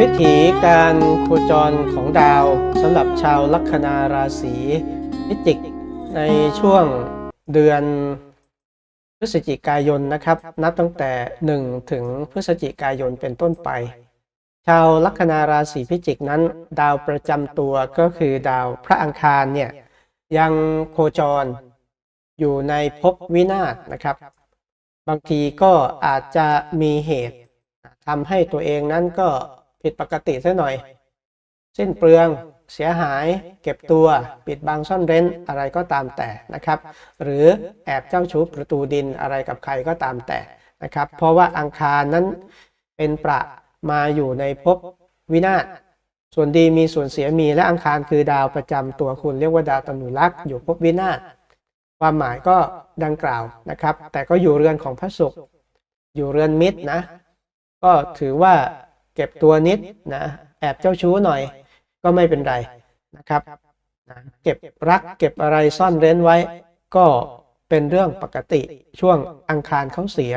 วิถีการโคจรของดาวสำหรับชาวลัคนาราศีพิจิกในช่วงเดือนพฤศจิกายนนะครับ นับตั้งแต่ 1 ถึงพฤศจิกายนเป็นต้นไป ชาวลัคนาราศีพิจิกนั้น ดาวประจำตัวก็คือดาวพระอังคารเนี่ยยังโคจรอยู่ในภพวินาศนะครับ บางทีก็อาจจะมีเหตุทำให้ตัวเองนั้นก็ ผิดปกติซะหน่อย สิ้นเปลือง เสียหาย เก็บตัว ปิดบังซ่อนเร้นอะไรก็ตามแต่นะครับ หรือแอบเจ้าชู้ประตูดินอะไรกับใครก็ตามแต่นะครับ เพราะว่าอังคารนั้นเป็นประมาอยู่ในภพวินาศส่วนดีมีส่วนเสียมีและอังคารคือดาวประจำตัวคุณเรียกว่าดาวตนุรักษ์อยู่ภพวินาศความหมายก็ดังกล่าวนะครับ แต่ก็อยู่เรือนของพระศุกร์อยู่เรือนมิตรนะ ก็ถือว่า เก็บตัวนิดนะแอบเจ้าชู้หน่อย ก็ไม่เป็นไรนะครับนะเก็บรักเก็บอะไรซ่อนเร้นไว้ ก็เป็นเรื่องปกติช่วงอังคารเขาเสีย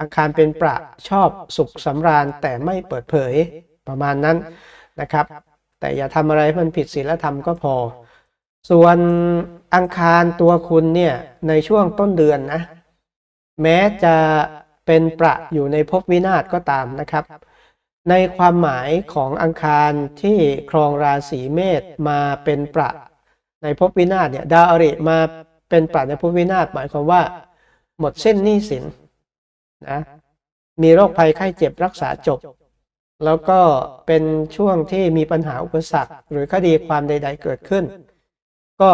อังคารเป็นประชอบสุขสำราญแต่ไม่เปิดเผยประมาณนั้นนะครับ แต่อย่าทำอะไรมันผิดศีลธรรมก็พอ ส่วนอังคารตัวคุณเนี่ยในช่วงต้นเดือนนะ แม้จะเป็นประอยู่ในภพวินาศก็ตามนะครับ ในความหมายของอังคารที่ครองราศีเมษมาเป็นประในภพวินาศเนี่ยดาวอริมาเป็นประในภพวินาศหมายความว่า หมดเส้นหนี้สินนะมีโรคภัยไข้เจ็บรักษาจบ แล้วก็เป็นช่วงที่มีปัญหาอุปสรรค หรือคดีความใด ๆ เกิดขึ้น ก็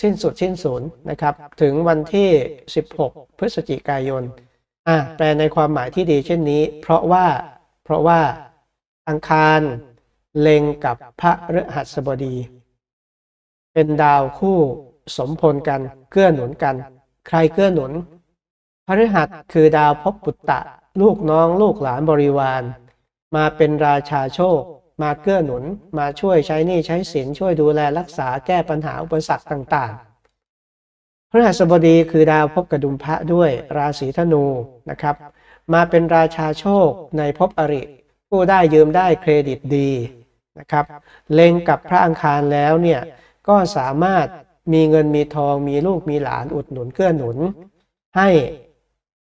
สิ้นสุดสิ้นศูนย์นะครับ ถึงวันที่ 16 พฤศจิกายนอะแปลในความหมายที่ดีเช่นนี้ เพราะว่า เพราะว่าอังคารเล็งกับพระฤหัสบดี เป็นดาวคู่สมพลกันเกื้อหนุนกัน ใครเกื้อหนุน พฤหัสคือดาวพบปุตตะ ลูกน้องลูกหลานบริวาร มาเป็นราชาโชค มาเกื้อหนุน มาช่วยใช้หนี้ใช้สินช่วยดูแลรักษาแก้ปัญหาอุปสรรคต่าง ๆ พฤหัสบดีคือดาวพบกระดุมพระด้วยราศีธนูนะครับ มาเป็นราชาโชคในภพอริ ผู้ได้ยืมได้เครดิตดีนะครับ เล็งกับพระอังคารแล้วเนี่ยก็สามารถมีเงินมีทองมีลูกมีหลานอุดหนุนเกื้อหนุน ให้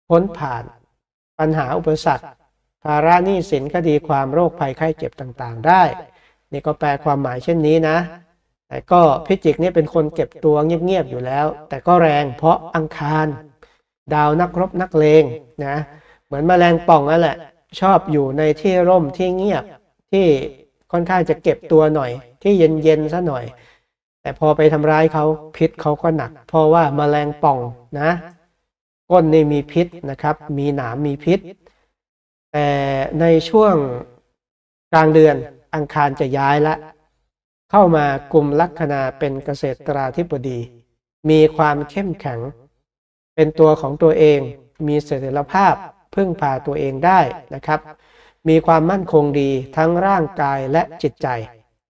พ้นผ่านปัญหาอุปสรรคภาระหนี้สินคดีความโรคภัยไข้เจ็บต่างๆ ได้ นี่ก็แปลความหมายเช่นนี้นะ แต่ก็พิจิกเนี่ยเป็นคนเก็บตัวเงียบๆอยู่แล้ว แต่ก็แรงเพราะอังคาร ดาวนักรบนักเลงนะ เหมือนแมลงป่องนั่นแหละ ชอบอยู่ในที่ร่มที่เงียบที่ค่อนข้างจะเก็บตัวหน่อย ที่เย็นๆซะหน่อย แต่พอไปทำร้ายเขาพิษเขาก็หนัก เพราะว่าแมลงป่องนะ ก้นนี่มีพิษนะครับ มีหนามมีพิษ แต่ในช่วงกลางเดือนอังคารจะย้ายละ เข้ามากลุ่มลัคนาเป็นเกษตราธิบดี มีความเข้มแข็ง เป็นตัวของตัวเอง มีเสถียรภาพ พึ่งพาตัวเองได้นะครับ มีความมั่นคงดีทั้งร่างกายและจิตใจ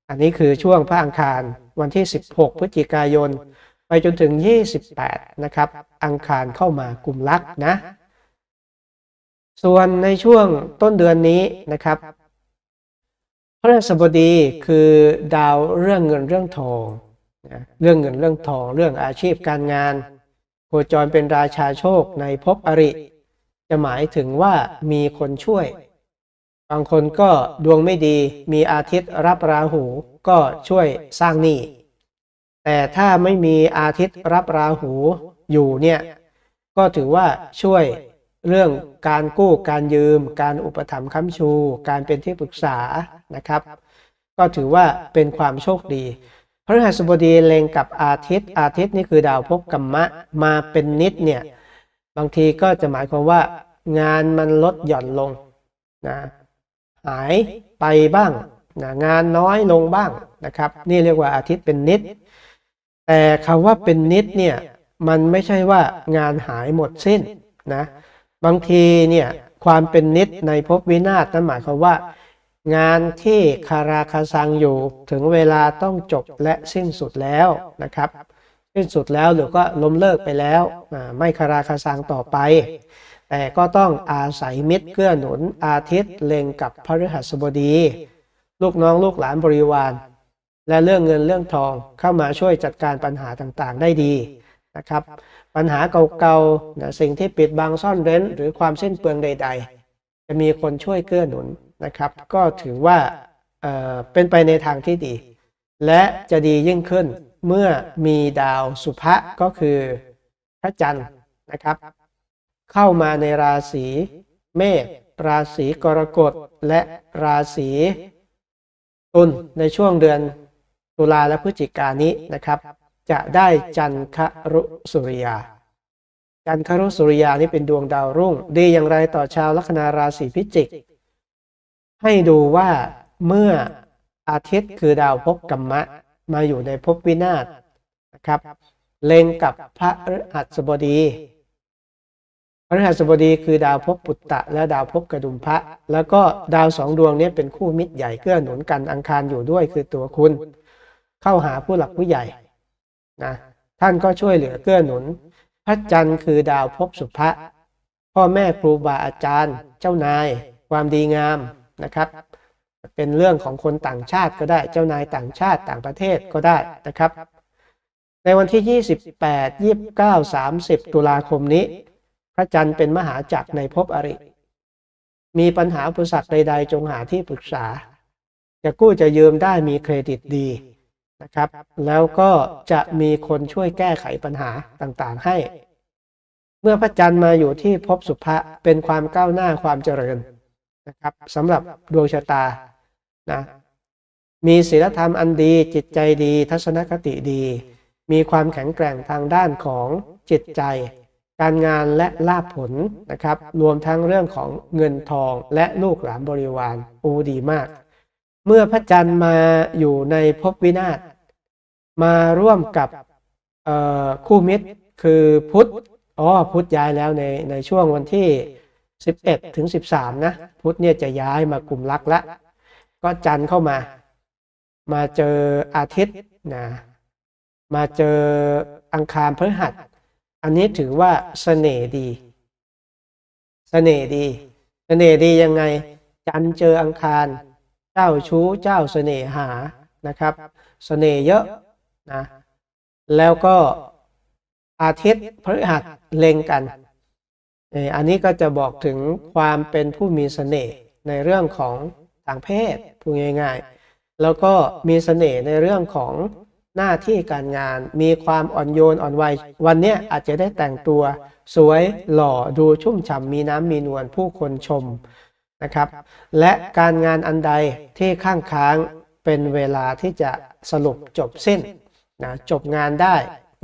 อันนี้คือช่วงพระอังคารวันที่ 16 พฤศจิกายน ไปจนถึง 28 นะครับ อังคารเข้ามากลุ่มลักนะ ส่วนในช่วงต้นเดือนนี้นะครับพระราชบดีคือดาวเรื่องเงินเรื่องทองนะเรื่องเงินเรื่องทอง เรื่องอาชีพการงานโคจรเป็นราชาโชคในภพอริ จะหมายถึงว่ามีคนช่วย บางคนก็ดวงไม่ดีมีอาทิตย์รับราหูก็ช่วยสร้างหนี้ แต่ถ้าไม่มีอาทิตย์รับราหูอยู่เนี่ยก็ถือว่าช่วยเรื่องการกู้การยืม การอุปถัมภ์ค้ำชู การเป็นที่ปรึกษานะครับ ก็ถือว่าเป็นความโชคดีพระหัสบดีเล็งกับอาทิตย์อาทิตย์นี่คือดาวภพกรรมะมาเป็นนิดเนี่ย บางทีก็จะหมายความว่า งานมันลดหย่อนลงนะหายไปบ้างนะงานน้อยลงบ้างนะครับ นี่เรียกว่าอาทิตย์เป็นนิด แต่คำว่าเป็นนิดเนี่ยมันไม่ใช่ว่างานหายหมดสิ้นนะบางทีเนี่ยความเป็นนิดในภพวินาศนั้นหมายความว่า งานที่คาราคาซังอยู่ถึงเวลาต้องจบและสิ้นสุดแล้วนะครับ สิ้นสุดแล้วหรือก็ล้มเลิกไปแล้วไม่คาราคาซังต่อไป แต่ก็ต้องอาศัยมิตรเกื้อหนุนอาทิตย์เล็งกับพระฤหัสบดี ลูกน้องลูกหลานบริวาร และเรื่องเงินเรื่องทองเข้ามาช่วยจัดการปัญหาต่างๆ ได้ดีนะครับปัญหาเก่าๆนะสิ่งที่ปิดบังซ่อนเร้น หรือความเส้นเปลืองใด ๆ จะมีคนช่วยเกื้อหนุนนะครับ ก็ถือว่าเเป็นไปในทางที่ดี และจะดียิ่งขึ้น เมื่อมีดาวสุภะก็คือพระจันทร์นะครับ เข้ามาในราศีเมษราศีกรกฎและราศีตุลในช่วงเดือนตุลาและพฤศจิกานี้นะครับ จะได้จันครุสุริยา จันครุสุริยานี่เป็นดวงดาวรุ่ง ดีอย่างไรต่อชาวลัคนาราศีพิจิก ให้ดูว่าเมื่ออาทิตย์คือดาวภพกรรมะ มาอยู่ในภพวินาศนะครับ เล็งกับพระฤหัสบดี พระฤหัสบดีคือดาวภพปุตตะ และดาวภพกระดุมพระ แล้วก็ดาวสองดวงนี้เป็นคู่มิตรใหญ่เกื้อหนุนกันอังคารอยู่ด้วยคือตัวคุณ เข้าหาผู้หลักผู้ใหญ่นะท่านก็ช่วยเหลือเกื้อหนุน พระจันทร์คือดาวภพสุภะพ่อแม่ครูบาอาจารย์ เจ้านาย ความดีงามนะครับ เป็นเรื่องของคนต่างชาติก็ได้ เจ้านายต่างชาติต่างประเทศก็ได้นะครับ ในวันที่ 28 29 30 ตุลาคมนี้ พระจันทร์เป็นมหาจักรในภพอริ มีปัญหาอุปสรรคใด ๆ จงหาที่ปรึกษา จะกู้จะยืมได้มีเครดิตดีนะครับ แล้วก็จะมีคนช่วยแก้ไขปัญหาต่างๆให้ เมื่อพระจันทร์มาอยู่ที่ภพสุภะเป็นความก้าวหน้าความเจริญนะครับสำหรับดวงชะตา นะมีศีลธรรมอันดีจิตใจดี ทัศนคติดี มีความแข็งแกร่งทางด้านของจิตใจ การงานและลาภผลนะครับ รวมทั้งเรื่องของเงินทองและลูกหลานบริวารโอ้ดีมาก เมื่อพระจันทร์มาอยู่ในภพวินาศมาร่วมกับคู่มิตรคือพุธอ๋อพุธย้ายแล้วในในช่วงวันที่ 11ถึง13 นะ พุธเนี่ยจะย้ายมากลุ่มรักละ ก็จันทร์เข้ามา มาเจออาทิตย์นะมาเจออังคารพฤหัส อันนี้ถือว่าเสน่ห์ดีเสน่ห์ดีเสน่ห์ดียังไง จันทร์เจออังคาร เจ้าชู้เจ้าเสน่หานะครับเสน่ห์เยอะนะแล้วก็อาทิตย์พฤหัสเล็งกันอันนี้ก็จะบอกถึงความเป็นผู้มีเสน่ห์ในเรื่องของางเพศพูดง่าย ๆ แล้วก็มีเสน่ห์ในเรื่องของหน้าที่การงานมีความอ่อนโยนอ่อนวัยวันนี้อาจจะได้แต่งตัว สวยหล่อดูชุ่มฉ่ำมีน้ำมีนวลผู้คนชมนะครับ และการงานอันใดที่ข้างค้างเป็นเวลาที่จะสรุปจบสิ้นนะจบงานได้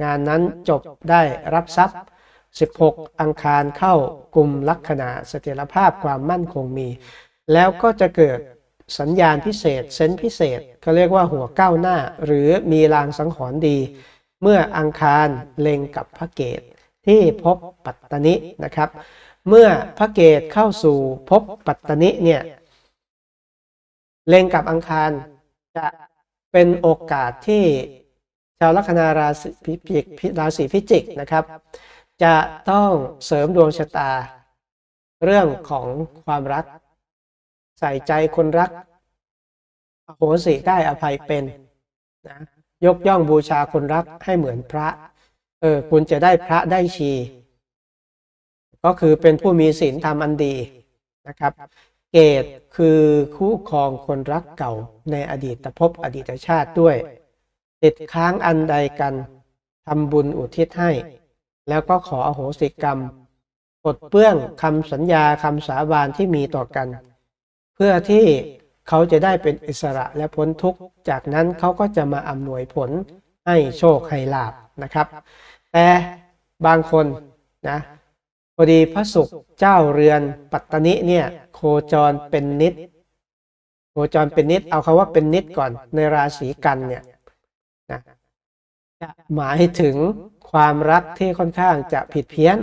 งานนั้นจบได้รับทรัพย์ 16 อังคารเข้ากลุ่มลัคนาเสถียรภาพความมั่นคงมี แล้วก็จะเกิด สัญญาณพิเศษ เซนพิเศษเขาเรียกว่าหัวก้าวหน้า หรือมีลางสังหรณ์ดี เมื่ออังคารเล็งกับพระเกตที่พบปัตตนินะครับ เมื่อพระเกตเข้าสู่ภพปัตตนิเนี่ยเล็งกับอังคารจะเป็นโอกาสที่ชาวลัคนาราศีพิจิกราศีพิจิกนะครับ จะต้องเสริมดวงชะตา เรื่องของความรัก ใส่ใจคนรักอโหสิได้อภัยเป็นนะยกย่องบูชาคนรักให้เหมือนพระ เออคุณจะได้พระได้ชี ก็คือเป็นผู้มีศีลธรรมอันดีนะครับ เกตคือคู่ครองคนรักเก่าในอดีตภพอดีตชาติด้วย ติดค้างอันใดกันทำบุญอุทิศให้ แล้วก็ขออโหสิกรรมปลดเปื้องคำสัญญาคำสาบานที่มีต่อกัน เพื่อที่เขาจะได้เป็นอิสระและพ้นทุกข์ จากนั้นเขาก็จะมาอำนวยผลให้โชคให้ลาบนะครับ แต่บางคนนะพอดีพระศุกร์เจ้าเรือนปัตตนิเนี่ยโคจรเป็นนิด โคจรเป็นนิดเอาคาว่าเป็นนิดก่อนในราศีกันเนี่ยนะจะหมายถึงความรักที่ค่อนข้างจะผิดเพี้ยน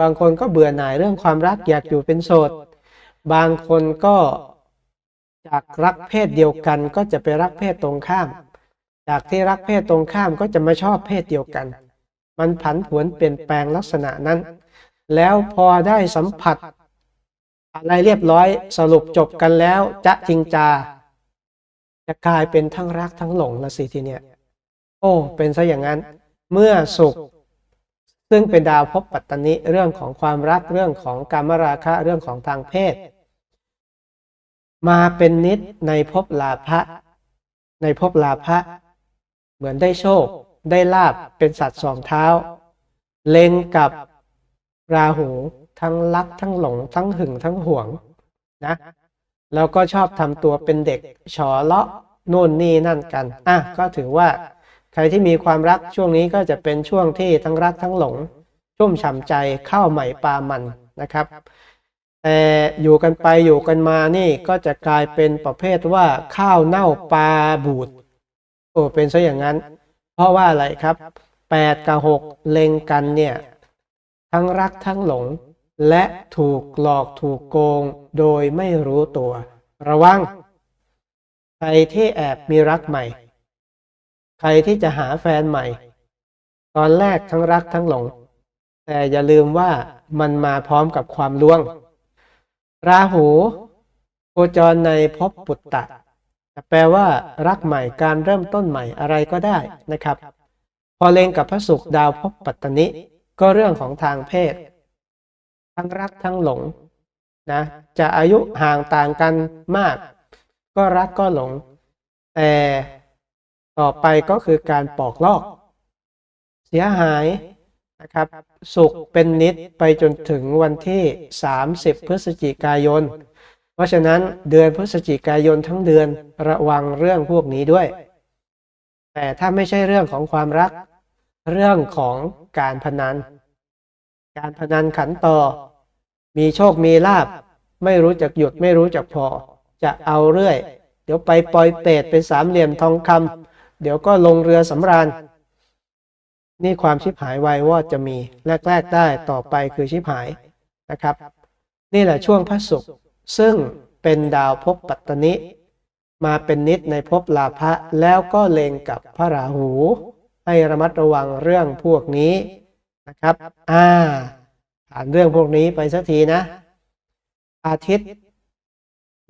บางคนก็เบื่อหน่ายเรื่องความรักอยากอยู่เป็นโสด บางคนก็จากรักเพศเดียวกันก็จะไปรักเพศตรงข้าม จากที่รักเพศตรงข้ามก็จะมาชอบเพศเดียวกัน มันผันผวนเปลี่ยนแปลงลักษณะนั้น แล้วพอได้สัมผัส อะไรเรียบร้อยสรุปจบกันแล้วจะจริงจา จะกลายเป็นทั้งรักทั้งหลงละสิทีเนี้ยโอ้เป็นซะอย่างนั้น เมื่อสุข ซึ่งเป็นดาวภพปัตตนิเรื่องของความรักเรื่องของการมราคะเรื่องของทางเพศ มาเป็นนิดในภพลาภะในภพลาภะเหมือนได้โชค ได้ลาบเป็นสัตว์สองเท้า เล็งกับราหูทั้งรักทั้งหลง ทั้งหึงทั้งห่วงนะแล้วก็ชอบทำตัวเป็นเด็กฉอเลาะโน่นนี่นั่นกันอะก็ถือว่าใครที่มีความรักช่วงนี้ก็จะเป็นช่วงที่ทั้งรักทั้งหลง ชุ่มฉ่ำใจเข้าใหม่ปลามันนะครับ แต่อยู่กันไปอยู่กันมานี่ก็จะกลายเป็นประเภทว่าข้าวเน่าปลาบูดโอ้เป็นซะอย่างนั้น เพราะว่าอะไรครับแปดกับหกเล็งกันเนี่ยทั้งรักทั้งหลง และถูกหลอกถูกโกงโดยไม่รู้ตัว ระวัง ใครที่แอบมีรักใหม่ ใครที่จะหาแฟนใหม่ ตอนแรกทั้งรักทั้งหลง แต่อย่าลืมว่ามันมาพร้อมกับความลวง ราหูโคจรในภพปุตตะแปลว่า รักใหม่การเริ่มต้นใหม่อะไรก็ได้นะครับ พอเล็งกับพระศุกร์ดาวภพปัตตนิ ก็เรื่องของทางเพศ ทั้งรักทั้งหลงนะจะอายุห่างต่างกันมาก ก็รักก็หลง แต่ต่อไปก็คือการปอกลอก เสียหาย นะครับสุขเป็นนิดไปจนถึงวันที่ 30 พฤศจิกายน เพราะฉะนั้นเดือนพฤศจิกายนทั้งเดือนระวังเรื่องพวกนี้ด้วย แต่ถ้าไม่ใช่เรื่องของความรัก เรื่องของการพนัน การพนันขันต่อ มีโชคมีลาบ ไม่รู้จักหยุดไม่รู้จักพอ จะเอาเรื่อย เดี๋ยวไปปล่อยเปรตเป็นสามเหลี่ยมทองคำเดี๋ยวก็ลงเรือสำราญ นี่ความชิบหายวายวอดจะมีแรกๆได้ต่อไปคือชิบหายนะครับ นี่แหละช่วงพระศุกร์ซึ่งเป็นดาวภพปัตตนิ มาเป็นนิดในภพลาภะแล้วก็เลงกับพระราหู ให้ระมัดระวังเรื่องพวกนี้นะครับอ่าผ่านเรื่องพวกนี้ไปสักทีนะ อาทิตย์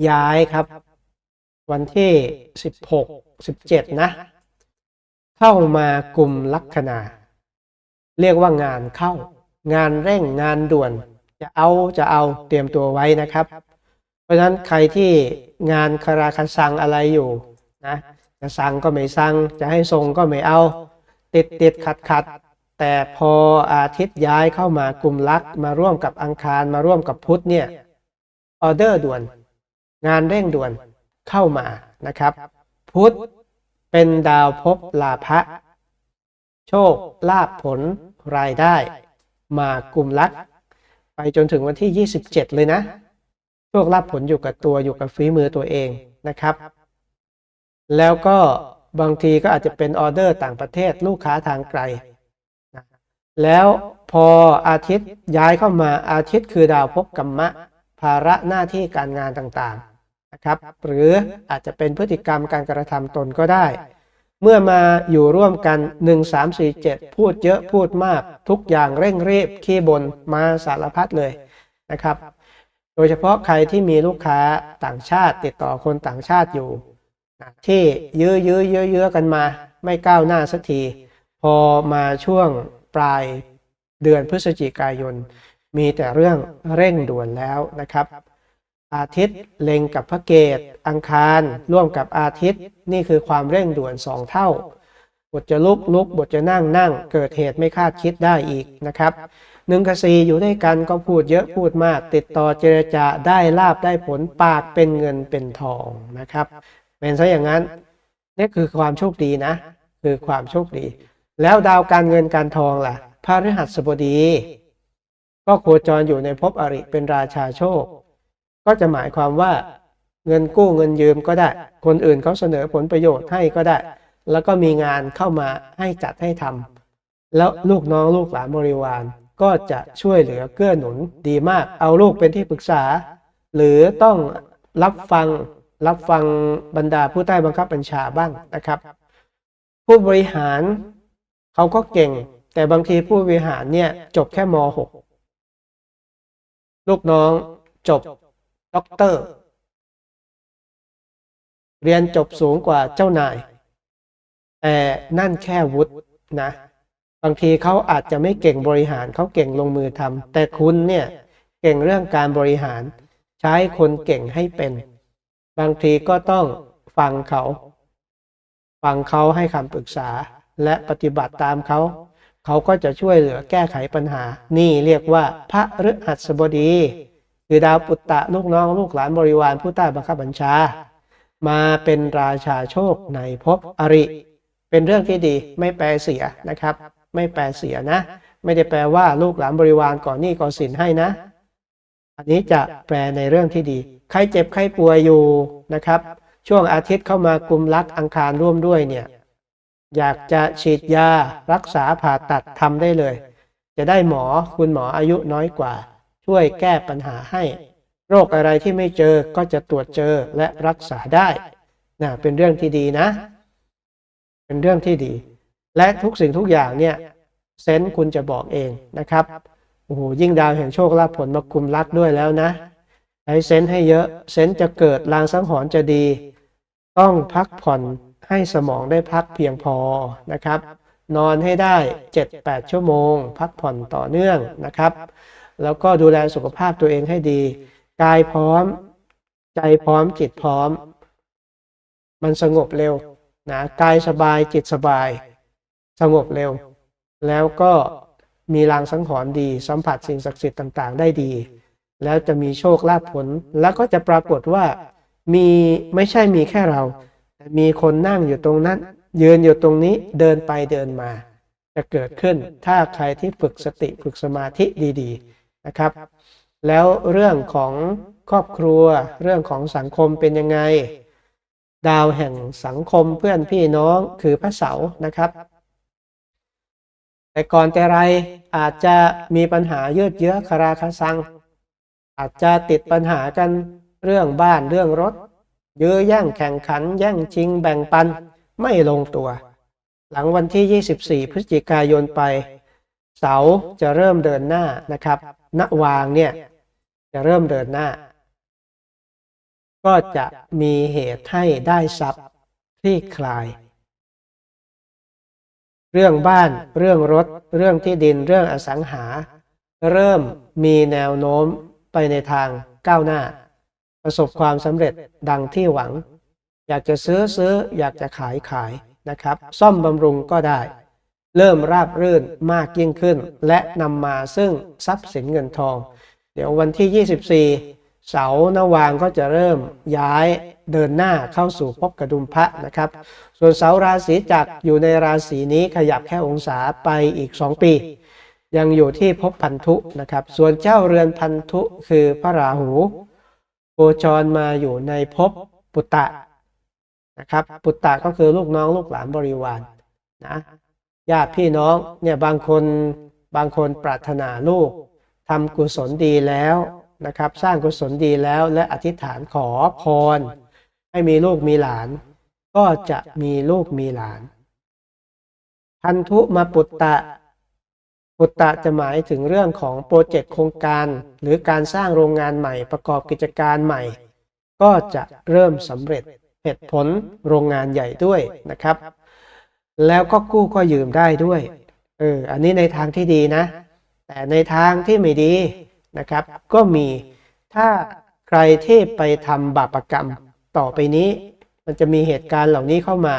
ย้ายครับ วันที่ 16 17 นะ เข้ามากลุ่มลัคนา เรียกว่างานเข้า งานเร่งงานด่วน จะเอาจะเอาเตรียมตัวไว้นะครับ เพราะฉะนั้นใครที่งานคาราคาซังอะไรอยู่นะจะสั่งก็ไม่สั่งจะให้ส่งก็ไม่เอา ติดติดขัดขัดแต่พออาทิตย์ย้ายเข้ามากลุ่มลักมาร่วมกับอังคารมาร่วมกับพุธเนี่ยออเดอร์ด่วน งานเร่งด่วนเข้ามานะครับ พุธเป็นดาวภพลาภะ โชคลาภผลรายได้ มากลุ่มลัก ไปจนถึงวันที่ 27 เลยนะ โชคลาภผลอยู่กับตัวอยู่กับฝีมือตัวเองนะครับ แล้วก็บางทีก็อาจจะเป็นออเดอร์ต่างประเทศลูกค้าทางไกลนะแล้วพออาทิตย์ย้ายเข้ามาอาทิตย์คือดาวภพกรรมะ ภาระหน้าที่การงานต่างๆนะครับ หรืออาจจะเป็นพฤติกรรมการกระทำตนก็ได้ เมื่อมาอยู่ร่วมกัน 1 3 4 7 พูดเยอะพูดมาก ทุกอย่างเร่งรีบขี้บนมาสารพัดเลยนะครับ โดยเฉพาะใครที่มีลูกค้าต่างชาติติดต่อคนต่างชาติอยู่ ที่ยื้อยื้อเยอะเยอะกันมา ไม่ก้าวหน้าสักที พอมาช่วงปลายเดือนพฤศจิกายน มีแต่เรื่องเร่งด่วนแล้วนะครับ อาทิตย์เล็งกับพระเกตอังคาร ร่วมกับอาทิตย์ นี่คือความเร่งด่วนสองเท่า บทจะลุกลุกบทจะนั่งนั่ง เกิดเหตุไม่คาดคิดได้อีกนะครับหนึ่งกับสี่อยู่ด้วยกันก็พูดเยอะพูดมาก ติดต่อเจรจาได้ลาบได้ผลปากเป็นเงินเป็นทองนะครับ เป็นซะอย่างนั้นนี่คือความโชคดีนะ คือความโชคดี แล้วดาวการเงินการทองล่ะพระฤหัสบดี ก็โคจรอยู่ในภพอริเป็นราชาโชค ก็จะหมายความว่าเงินกู้เงินยืมก็ได้ คนอื่นเขาเสนอผลประโยชน์ให้ก็ได้ แล้วก็มีงานเข้ามาให้จัดให้ทำแล้วลูกน้องลูกหลานบริวารก็จะช่วยเหลือเกื้อหนุนดีมาก เอาลูกเป็นที่ปรึกษา หรือต้องรับฟังรับฟังบรรดาผู้ใต้บังคับบัญชาบ้างนะครับ ผู้บริหารเขาก็เก่ง แต่บางทีผู้บริหารเนี่ยจบแค่ม .6 ลูกน้องจบ ด็อกเตอร์ เรียนจบสูงกว่าเจ้านาย แต่นั่นแค่วุฒินะ บางทีเขาอาจจะไม่เก่งบริหารเขาเก่งลงมือทำแต่คุณเนี่ยเก่งเรื่องการบริหาร ใช้คนเก่งให้เป็น บางทีก็ต้องฟังเขา ฟังเขาให้คำปรึกษาและปฏิบัติตามเขา เขาก็จะช่วยเหลือแก้ไขปัญหา นี่เรียกว่าพระฤหัสบดี คือดาวปุตตะลูกน้องลูกหลานบริวารผู้ใต้บังคับบัญชา มาเป็นราชาโชคในภพอริ เป็นเรื่องที่ดีไม่แปลเสียนะครับ ไม่แปลเสียนะ ไม่ได้แปลว่าลูกหลานบริวารก่อนหนี้ก่อนสินให้นะ อันนี้จะแปลในเรื่องที่ดี ใครเจ็บใครป่วยอยู่นะครับ ช่วงอาทิตย์เข้ามากุมรักอังคารร่วมด้วยเนี่ยอยากจะฉีดยารักษาผ่าตัดทำได้เลย จะได้หมอคุณหมออายุน้อยกว่า ช่วยแก้ปัญหาให้ โรคอะไรที่ไม่เจอก็จะตรวจเจอและรักษาได้นะเป็นเรื่องที่ดีนะ เป็นเรื่องที่ดี และทุกสิ่งทุกอย่างเนี่ยเซนส์คุณจะบอกเองนะครับโอ้โหยิ่งดาวแห่งโชคลาภผลมาคุมรักด้วยแล้วนะใช้เซนส์ให้เยอะเซนส์จะเกิดลางสังหรณ์จะดี ต้องพักผ่อนให้สมองได้พักเพียงพอนะครับ นอนให้ได้ 7-8 ชั่วโมง พักผ่อนต่อเนื่องนะครับ แล้วก็ดูแลสุขภาพตัวเองให้ดี กายพร้อม ใจพร้อมจิตพร้อม มันสงบเร็วนะกายสบายจิตสบาย สงบเร็ว แล้วก็มีลางสังหรณ์ดี สัมผัสสิ่งศักดิ์สิทธิ์ต่างๆ ได้ดี แล้วจะมีโชคลาภผล แล้วก็จะปรากฏว่ามีไม่ใช่มีแค่เรา แต่มีคนนั่งอยู่ตรงนั้น ยืนอยู่ตรงนี้เดินไปเดินมา จะเกิดขึ้นถ้าใครที่ฝึกสติฝึกสมาธิดี ๆ นะครับ แล้วเรื่องของครอบครัว เรื่องของสังคมเป็นยังไง ดาวแห่งสังคมเพื่อนพี่น้องคือพระเสาร์นะครับ แต่ก่อนแต่ไรอาจจะมีปัญหายืดเยื้อคาราคาซัง อาจจะติดปัญหากันเรื่องบ้านเรื่องรถยื้อแย่งแข่งขัน แย่งชิงแบ่งปันไม่ลงตัว หลังวันที่ 24 พฤศจิกายนไป เสาจะเริ่มเดินหน้านะครับ ณวางเนี่ย จะเริ่มเดินหน้า ก็จะมีเหตุให้ได้ทรัพย์คลี่คลาย เรื่องบ้านเรื่องรถ เรื่องที่ดินเรื่องอสังหา เริ่มมีแนวโน้มไปในทางก้าวหน้า ประสบความสำเร็จดังที่หวัง อยากจะซื้อซื้ออยากจะขายขายนะครับ ซ่อมบำรุงก็ได้ เริ่มราบรื่นมากยิ่งขึ้น และนำมาซึ่งทรัพย์สินเงินทอง เดี๋ยววันที่ 24 เสาร์นวางก็จะเริ่มย้ายเดินหน้าเข้าสู่ภพกระดุมพระนะครับ ส่วนเสาราศีจักรอยู่ในราศีนี้ขยับแค่องศาไปอีก 2 ปี ยังอยู่ที่ภพพันธุนะครับ ส่วนเจ้าเรือนพันธุคือพระราหูโคจรมาอยู่ในภพปุตตะนะครับ ปุตตะก็คือลูกน้องลูกหลานบริวารนะ ญาติพี่น้องเนี่ยบางคนบางคนปรารถนาลูกทำกุศลดีแล้วนะครับ สร้างกุศลดีแล้วและอธิษฐานขอพร ให้มีลูกมีหลาน ก็จะมีลูกมีหลาน พันธุมาปุตตะ ปุตตะจะหมายถึงเรื่องของโปรเจกต์โครงการ หรือการสร้างโรงงานใหม่ประกอบกิจการใหม่ ก็จะเริ่มสำเร็จเหตุผลโรงงานใหญ่ด้วยนะครับ แล้วก็กู้ก็ยืมได้ด้วย เออ อันนี้ในทางที่ดีนะ แต่ในทางที่ไม่ดีนะครับ ก็มี ถ้าใครที่ไปทำบาปกรรมต่อไปนี้ มันจะมีเหตุการณ์เหล่านี้เข้ามา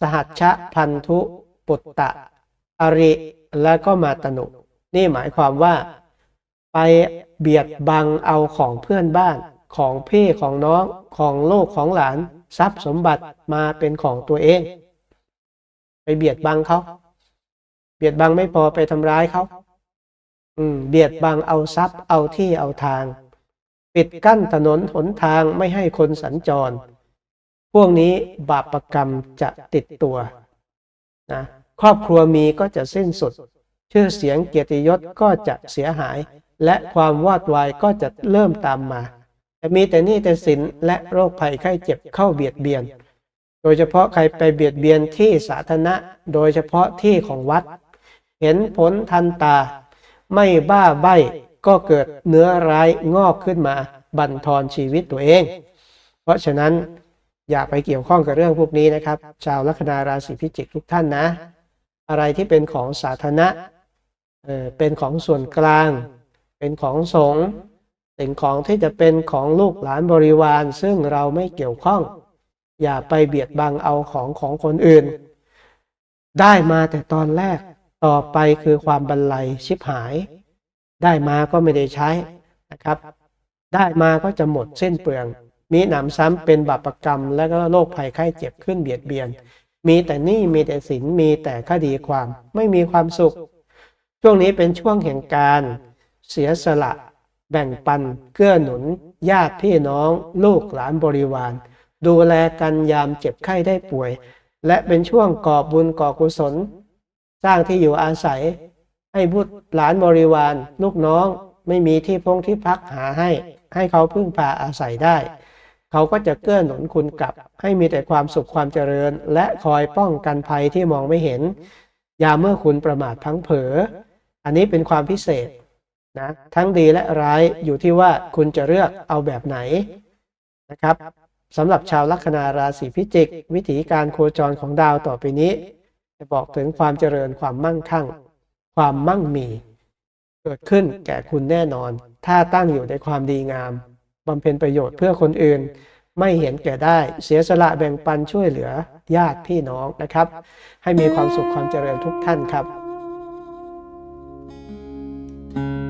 สหัชชะพันธุ ปุตตะ อริ แล้วก็มาตนุ นี่หมายความว่า ไปเบียดบังเอาของเพื่อนบ้าน ของพี่ของน้อง ของลูกของหลาน ทรัพย์สมบัติมาเป็นของตัวเอง ไปเบียดบังเขาเบียดบังไม่พอไปทำร้ายเขาอืม เบียดบังเอาทรัพย์เอาที่เอาทาง ปิดกั้นถนนหนทางไม่ให้คนสัญจร พวกนี้บาปรกรรมจะติดตัวนะครอบครัวมีก็จะสิ้นสุด ชื่อเสียงเกียรติยศก็จะเสียหาย และความวอดวายก็จะเริ่มตามมาแต่มีแต่นี้แต่สินและโรคภัยไข้เจ็บเข้าเบียดเบียน ยเฉพาะใครไปเบียดเบียนที่สาธารณะ โดยเฉพาะที่ของวัด เห็นผลทันตา ไม่บ้าใบ้ก็เกิดเนื้อร้ายงอกขึ้นมา บั่นทอนชีวิตตัวเอง เพราะฉะนั้นอย่าไปเกี่ยวข้องกับเรื่องพวกนี้นะครับ ชาวลัคนาราศีพิจิกทุกท่านนะ อะไรที่เป็นของสาธารณะเออเป็นของส่วนกลาง เป็นของสงฆ์สิ่งของที่จะเป็นของลูกหลานบริวาร ซึ่งเราไม่เกี่ยวข้อง อย่าไปเบียดบังเอาของของคนอื่น ได้มาแต่ตอนแรกต่อไปคือความบันไลชิบหาย ได้มาก็ไม่ได้ใช้นะครับ ได้มาก็จะหมดเส้นเปลือง มีหนำซ้ำเป็นบาปรกรรม และก็โรคภัยไข้เจ็บขึ้นเบียดเบียน มีแต่หนี้มีแต่สินมีแต่คดีความไม่มีความสุข ช่วงนี้เป็นช่วงแห่งการเสียสละ แบ่งปันเกื้อหนุนญาติพี่น้อง ลูกหลานบริวาร ดูแลกันยามเจ็บไข้ได้ป่วย และเป็นช่วงก่อบุญก่อกุศล สร้างที่อยู่อาศัย ให้บุตรหลานบริวาร ลูกน้องไม่มีที่พงที่พักหาให้ ให้เขาพึ่งพาอาศัยได้ เขาก็จะเกื้อหนุนคุณกลับ ให้มีแต่ความสุขความเจริญ และคอยป้องกันภัยที่มองไม่เห็น ยามเมื่อคุณประมาทพังเผลออันนี้เป็นความพิเศษนะทั้งดีและร้ายอยู่ที่ว่าคุณจะเลือกเอาแบบไหนนะครับ สำหรับชาวลัคนาราศีพิจิก วิถีการโคจรของดาวต่อไปนี้ จะบอกถึงความเจริญความมั่งคั่ง ความมั่งมี เกิดขึ้นแก่คุณแน่นอน ถ้าตั้งอยู่ในความดีงามบำเพ็ญประโยชน์เพื่อคนอื่น ไม่เห็นแก่ได้ เสียสละแบ่งปันช่วยเหลือญาติพี่น้องนะครับ ให้มีความสุขความเจริญทุกท่านครับ thank you